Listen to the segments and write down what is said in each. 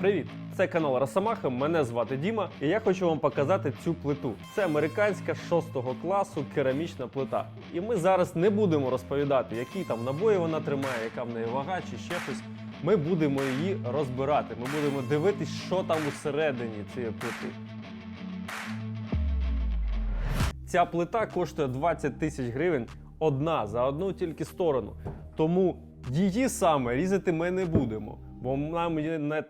Привіт! Це канал Росомаха. Мене звати Діма, і я хочу вам показати цю плиту. Це американська 6 класу керамічна плита. І ми зараз не будемо розповідати, які там набої вона тримає, яка в неї вага чи ще щось. Ми будемо її розбирати. Ми будемо дивитись, що там усередині цієї плити. Ця плита коштує 20 тисяч гривень одна за одну тільки сторону. Тому її саме різати ми не будемо. Бо нам, не...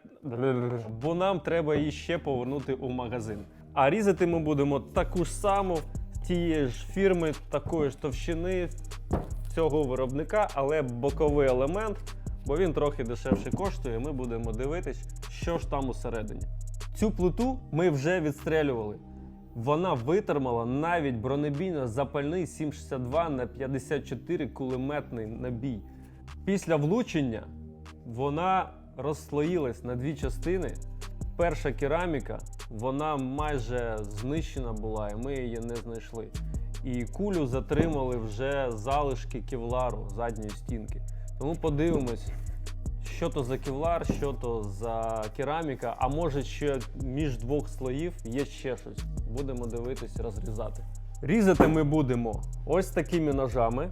бо нам треба її ще повернути у магазин. А різати ми будемо таку ж саму тієї ж фірми, такої ж товщини цього виробника, але боковий елемент, бо він трохи дешевше коштує. Ми будемо дивитись, що ж там усередині. Цю плиту ми вже відстрелювали. Вона витримала навіть бронебійно-запальний 7,62 на 54 кулеметний набій. Після влучення вона розслоїлась на дві частини. Перша кераміка, вона майже знищена була, і ми її не знайшли. І кулю затримали вже залишки кевлару задньої стінки. Тому подивимось, що то за кевлар, що то за кераміка, а може ще між двох слоїв є ще щось. Будемо дивитись, розрізати. Різати ми будемо ось такими ножами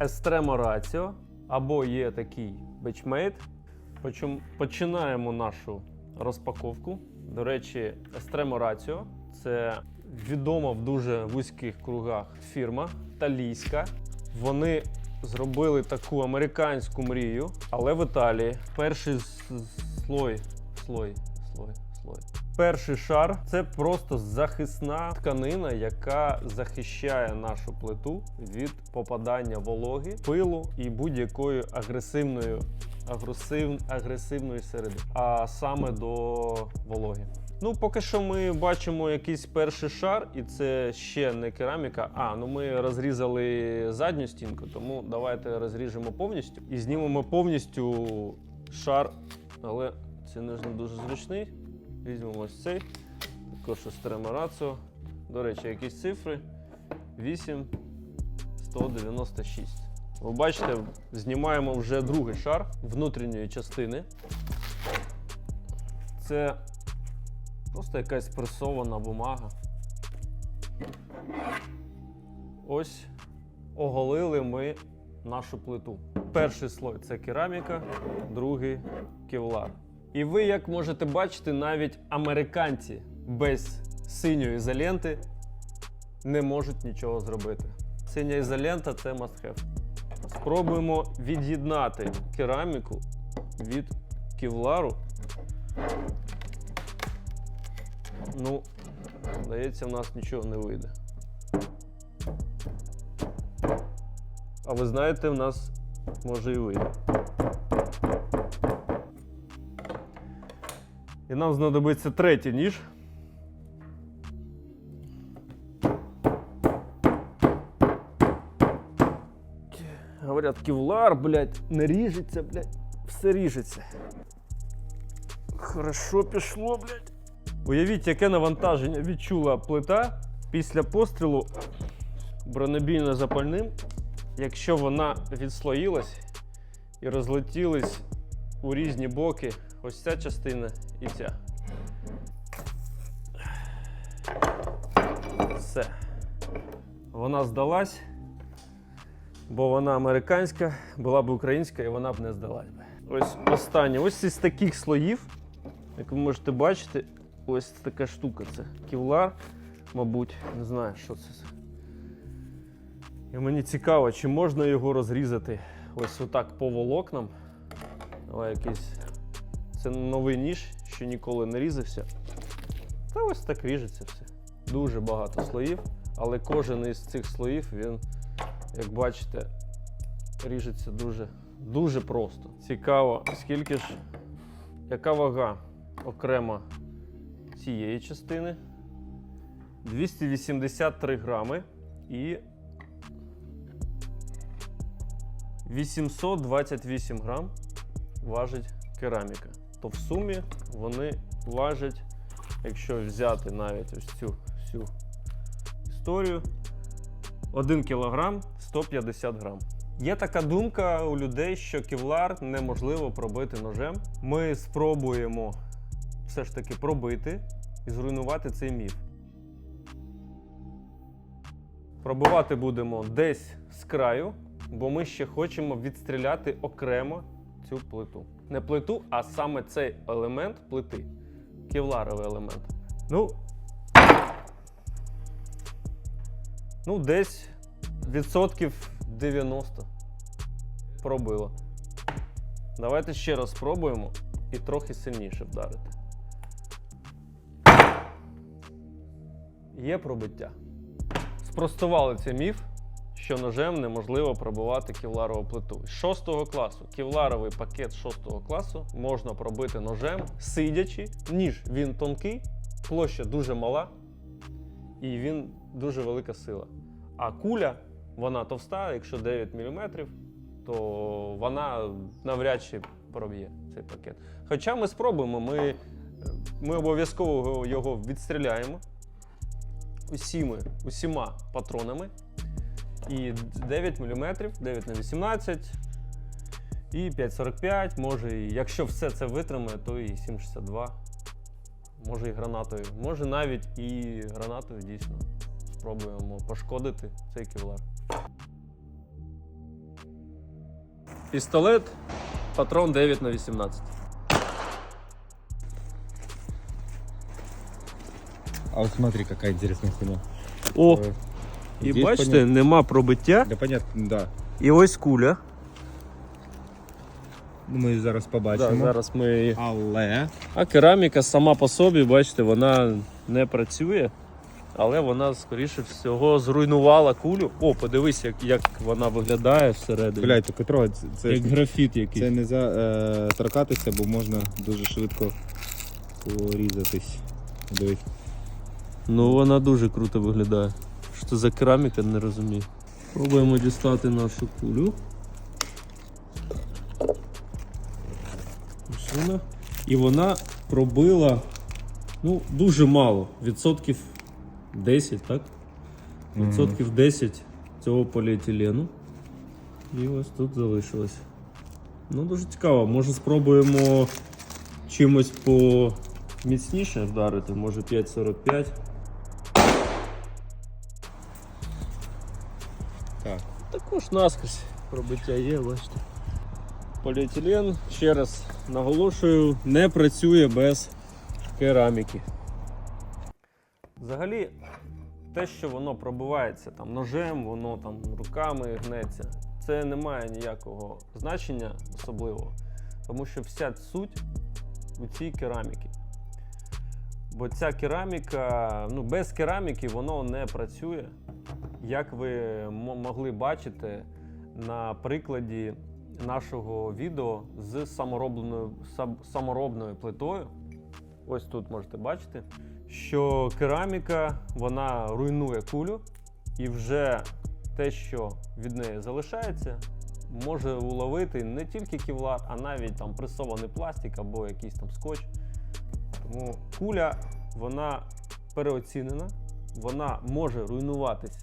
Estremo Ratio, або є такий Benchmade. Починаємо нашу розпаковку. До речі, Estremo Ratio – це відома в дуже вузьких кругах фірма італійська. Вони зробили таку американську мрію, але в Італії перший слой, слой, слой, слой. Перший шар це просто захисна тканина, яка захищає нашу плиту від попадання вологи, пилу і будь-якої агресивної, агресив, агресивної середи, а саме до вологи. Ну, поки що ми бачимо якийсь перший шар, і це ще не кераміка. А, ну ми розрізали задню стінку, тому давайте розріжемо повністю і знімемо повністю шар, але це не дуже зручний. Візьмемо ось цей, також Estremo Ratio. До речі, якісь цифри 8 196. Ви бачите, знімаємо вже другий шар внутрішньої частини. Це просто якась пресована бумага. Ось оголили ми нашу плиту. Перший слой це кераміка, другий кевлар. І ви, як можете бачити, навіть американці без синьої ізоленти не можуть нічого зробити. Синя ізолента це must have. Спробуємо від'єднати кераміку від кевлару. Ну, здається, в нас нічого не вийде. А ви знаєте, в нас може і вийде. І нам знадобиться третій ніж. Говорят, кевлар, блядь, не ріжеться, блядь, все ріжеться. Хорошо пішло, блядь. Уявіть, яке навантаження відчула плита після пострілу бронебійно запальним, якщо вона відслоїлась і розлетілась у різні боки ось ця частина і ця. Все. Вона здалась, бо вона американська, була б українська і вона б не здалась би. Ось останнє. Ось із таких слоїв, як ви можете бачити, ось така штука. Це кевлар, мабуть, не знаю, що це. І мені цікаво, чи можна його розрізати ось отак по волокнам. Але якийсь. Це новий ніж, що ніколи не різався. Та ось так ріжеться все. Дуже багато слоїв, але кожен із цих слоїв, він, як бачите, ріжеться дуже, дуже просто. Цікаво, скільки ж, яка вага окремо цієї частини. 283 грами і 828 грам важить кераміка. То в сумі вони важать, якщо взяти навіть ось цю всю історію, 1 кг 150 грам. Є така думка у людей, що кевлар неможливо пробити ножем. Ми спробуємо все ж таки пробити і зруйнувати цей міф. Пробивати будемо десь з краю, бо ми ще хочемо відстріляти окремо цю плиту. Не плиту, а саме цей елемент плити. Кевларовий елемент. Ну, ну десь відсотків 90 пробило. Давайте ще раз спробуємо і трохи сильніше вдарити. Є пробиття. Спростували цей міф, що ножем неможливо пробивати кевларову плиту. З 6 класу кевларовий пакет 6 класу можна пробити ножем, сидячи. Ніж він тонкий, площа дуже мала, і він дуже велика сила. А куля, вона товста, якщо 9 мм, то вона навряд чи проб'є цей пакет. Хоча ми спробуємо, ми, ми обов'язково його відстріляємо усіми, усіма патронами. І 9 мм, 9 на 18 і 5,45, може, і якщо все це витримає, то і 7,62. Може і гранатою. Може навіть і гранатою дійсно спробуємо пошкодити цей кевлар. Пістолет, патрон 9 на 18. А вот смотри, какая интересная хуйня. О, Э, і здесь бачите, понятно. нема пробиття. Да понятно, да. І ось куля. Ну, Ми зараз Да, побачимо. зараз ми її. Але А кераміка сама по собі, бачите, вона не працює, але вона, скоріше всього, зруйнувала кулю. О, подивись, як, як вона виглядає всередині. блядь, тільки трохи це, це, як графіт якийсь. це не за е, торкатися, бо можна дуже швидко порізатись. Дивись. Ну, вона дуже круто виглядає. Що це за кераміка, не розумію. Пробуємо дістати нашу кулю. Вона. І вона пробила ну, дуже мало. Відсотків 10, так? Відсотків 10 цього поліетилену. І ось тут залишилось. Ну, дуже цікаво. Може спробуємо чимось по міцніше вдарити, може 5,45. Так. Також наскрізь пробиття є, бачите. Поліетилен, ще раз наголошую, не працює без кераміки. Взагалі, те, що воно пробивається там ножем, воно там руками гнеться, це не має ніякого значення особливого. Тому що вся суть у цій кераміки. Бо ця кераміка, ну без кераміки воно не працює. Як ви могли бачити на прикладі нашого відео з саморобленою, сам- саморобною плитою, ось тут можете бачити, що кераміка вона руйнує кулю, і вже те, що від неї залишається, може уловити не тільки кевлар, а навіть там пресований пластик або якийсь там скотч. Тому куля вона переоцінена, вона може руйнуватись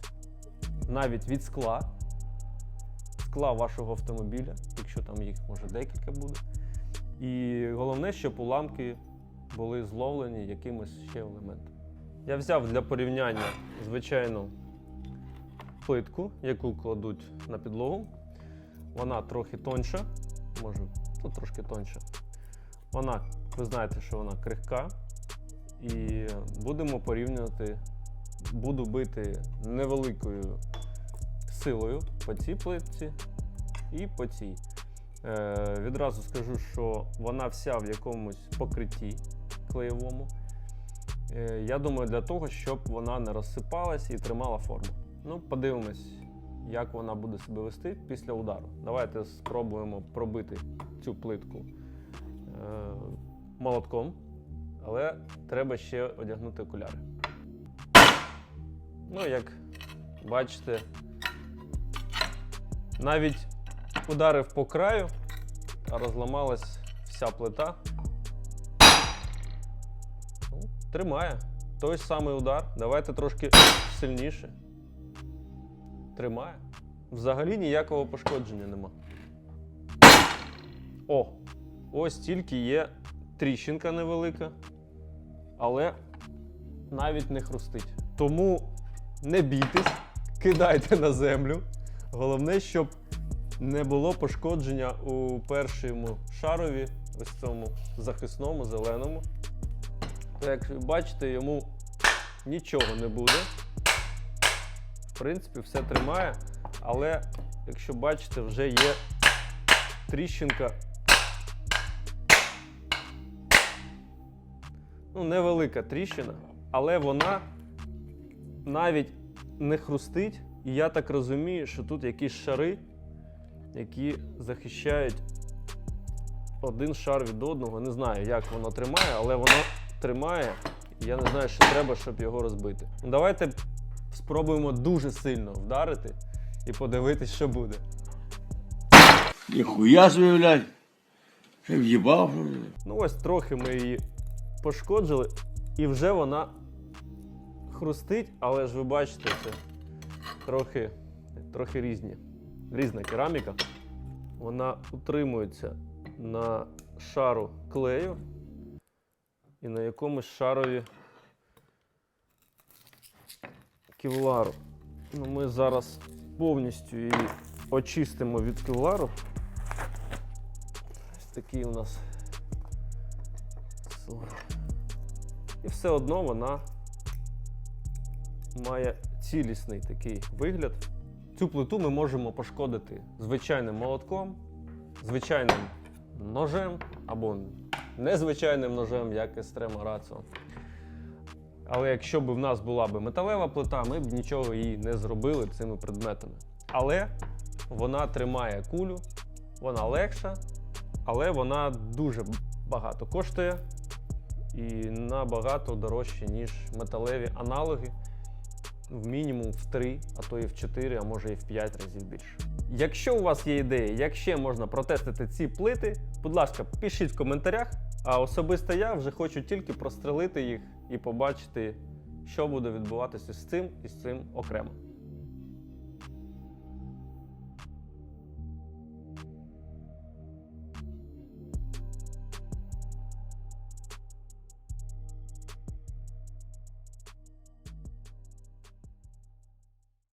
навіть від скла, скла вашого автомобіля, якщо там їх може декілька буде. І головне, щоб уламки були зловлені якимось ще елементом. Я взяв для порівняння звичайну плитку, яку кладуть на підлогу. Вона трохи тонша, може, ну, трошки тонша. Вона, ви знаєте, що вона крихка. І будемо порівнювати, буду бити невеликою силою по цій плитці і по цій. Е, відразу скажу, що вона вся в якомусь покритті клеєвому. Е, я думаю, для того, щоб вона не розсипалась і тримала форму. Ну, подивимось, як вона буде себе вести після удару. Давайте спробуємо пробити цю плитку е, молотком, але треба ще одягнути окуляри. Ну, як бачите, навіть ударив по краю, а розламалась вся плита. Тримає. Той самий удар. Давайте трошки сильніше. Тримає. Взагалі ніякого пошкодження нема. О! Ось тільки є тріщинка невелика. але навіть не хрустить. Тому не бійтесь, кидайте на землю. Головне, щоб не було пошкодження у першому шарові, ось цьому захисному, зеленому. То, як ви бачите, йому нічого не буде. В принципі, все тримає, але якщо бачите, вже є тріщинка. Ну, невелика тріщина, але вона навіть не хрустить. І я так розумію, що тут якісь шари, які захищають один шар від одного. Не знаю, як воно тримає, але воно тримає. Я не знаю, що треба, щоб його розбити. Ну, Давайте спробуємо дуже сильно вдарити і подивитись, що буде. Ніхуя собі, блядь. В'їбав. Ну ось трохи ми її пошкоджили, і вже вона хрустить, але ж ви бачите, це трохи, трохи різні. Різна кераміка. Вона утримується на шару клею і на якомусь шарові кевлару. Ну, ми зараз повністю її очистимо від кевлару. Ось такий у нас. І все одно вона має цілісний такий вигляд. Цю плиту ми можемо пошкодити звичайним молотком, звичайним ножем або незвичайним ножем, як Естрема Раціо. Але якщо б в нас була б металева плита, ми б нічого їй не зробили цими предметами. Але вона тримає кулю, вона легша, але вона дуже багато коштує і набагато дорожче, ніж металеві аналоги. В мінімум в 3, а то і в 4, а може і в 5 разів більше. Якщо у вас є ідеї, як ще можна протестити ці плити, будь ласка, пишіть в коментарях. А особисто я вже хочу тільки прострелити їх і побачити, що буде відбуватися з цим і з цим окремо.